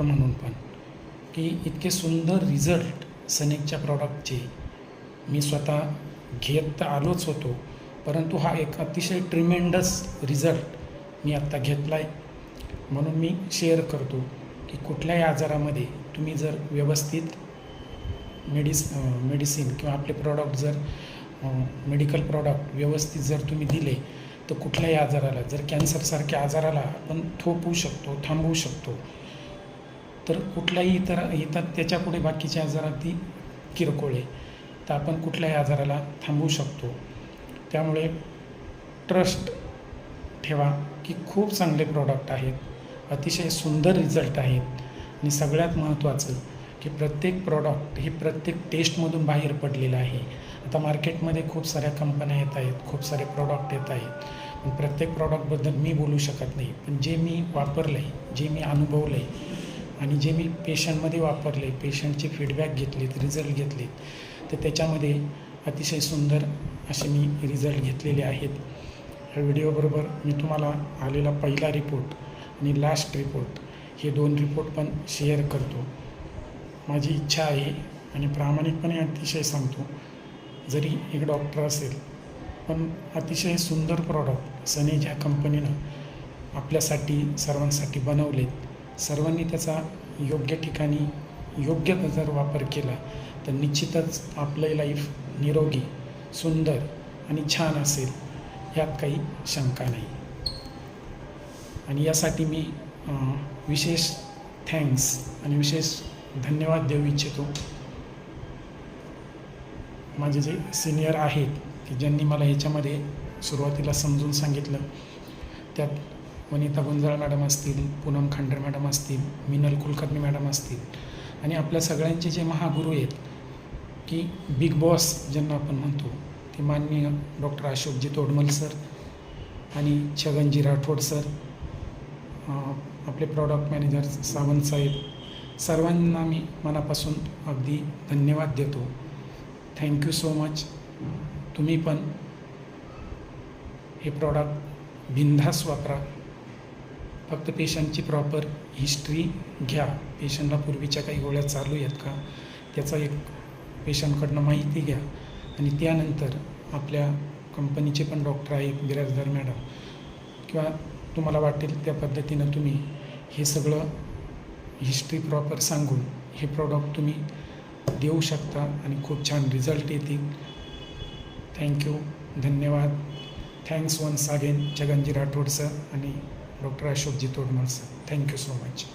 Doctor म्हणून पण की इतके सुंदर रिझल्ट सनेकच्या प्रॉडक्टचे मी स्वतः घेत तर आलोच होतो परंतु हा एक अतिशय ट्रिमेंडस रिझल्ट मी आत्ता घेतला आहे म्हणून मी शेअर करतो की कुठल्याही आजारामध्ये तुम्ही जर व्यवस्थित मेडिस मेडिसिन किंवा आपले प्रॉडक्ट जर मेडिकल प्रॉडक्ट व्यवस्थित जर तुम्ही दिले तर कुठल्याही आजाराला जर कॅन्सरसारख्या आजाराला आपण थोपवू शकतो थांबवू शकतो तर कुठल्याही इतर येतात त्याच्यापुढे बाकीच्या आजारात ती किरकोळ आहे. तर आपण कुठल्याही आजाराला थांबवू शकतो. त्यामुळे ट्रस्ट ठेवा की खूप चांगले प्रॉडक्ट आहेत. अतिशय सुंदर रिझल्ट आहेत. आणि सगळ्यात महत्त्वाचं की प्रत्येक प्रॉडक्ट हे प्रत्येक टेस्टमधून बाहेर पडलेलं आहे. आता मार्केटमध्ये खूप साऱ्या कंपन्या येत आहेत खूप सारे प्रॉडक्ट येत आहेत. पण प्रत्येक प्रॉडक्टबद्दल मी बोलू शकत नाही. पण जे मी वापरलं आहे जे मी अनुभवलं आहे आणि जे मी पेशंटमध्ये वापरले पेशंटचे फीडबॅक घेतलेत रिझल्ट घेतलेत तर त्याच्यामध्ये अतिशय सुंदर असे मी रिझल्ट घेतलेले आहेत. ह्या व्हिडिओबरोबर मी तुम्हाला आलेला पहिला रिपोर्ट आणि लास्ट रिपोर्ट हे दोन रिपोर्ट पण शेअर करतो. माझी इच्छा आहे आणि प्रामाणिकपणे अतिशय सांगतो. जरी एक डॉक्टर असेल पण अतिशय सुंदर प्रॉडक्ट सनेज ह्या कंपनीनं आपल्यासाठी सर्वांसाठी बनवलेत. सर्वांनी त्याचा योग्य ठिकाणी योग्य जर वापर केला तर निश्चितच आपलं लाईफ निरोगी सुंदर आणि छान असेल यात काही शंका नाही. आणि यासाठी मी विशेष थँक्स आणि विशेष धन्यवाद देऊ इच्छितो. माझे जे सिनियर आहेत की ज्यांनी मला ह्याच्यामध्ये सुरुवातीला समजून सांगितलं त्यात वनिता गुंजाळ मॅडम असतील पूनम खांडर मॅडम असतील मिनल कुलकर्णी मॅडम असतील. आणि आपल्या सगळ्यांचे जे महागुरू आहेत की बिग बॉस ज्यांना आपण म्हणतो ते माननीय डॉक्टर अशोकजी तोडमल सर आणि छगनजी राठोड सर आपले प्रॉडक्ट मॅनेजर सावंत साहेब सर्वांना मी मनापासून अगदी धन्यवाद देतो. थँक्यू सो मच तुम्ही पण हे प्रॉडक्ट बिनधास वापरा. फक्त पेशंटची प्रॉपर हिस्ट्री घ्या. पेशंटला पूर्वीच्या काही गोळ्या चालू आहेत का? त्याचा एक पेशंटकडनं माहिती घ्या. आणि त्यानंतर आपल्या कंपनीचे पण डॉक्टर आहेत बिराजदार मॅडम. किंवा तुम्हाला वाटेल त्या पद्धतीनं तुम्ही हे सगळं हिस्ट्री प्रॉपर सांगून हे प्रॉडक्ट तुम्ही देऊ शकता आणि खूप छान रिझल्ट येतील. Thank you. धन्यवाद. Thanks once again Jaganji Rathod sir आणि doctor Ashokji Todmal sir thank you so much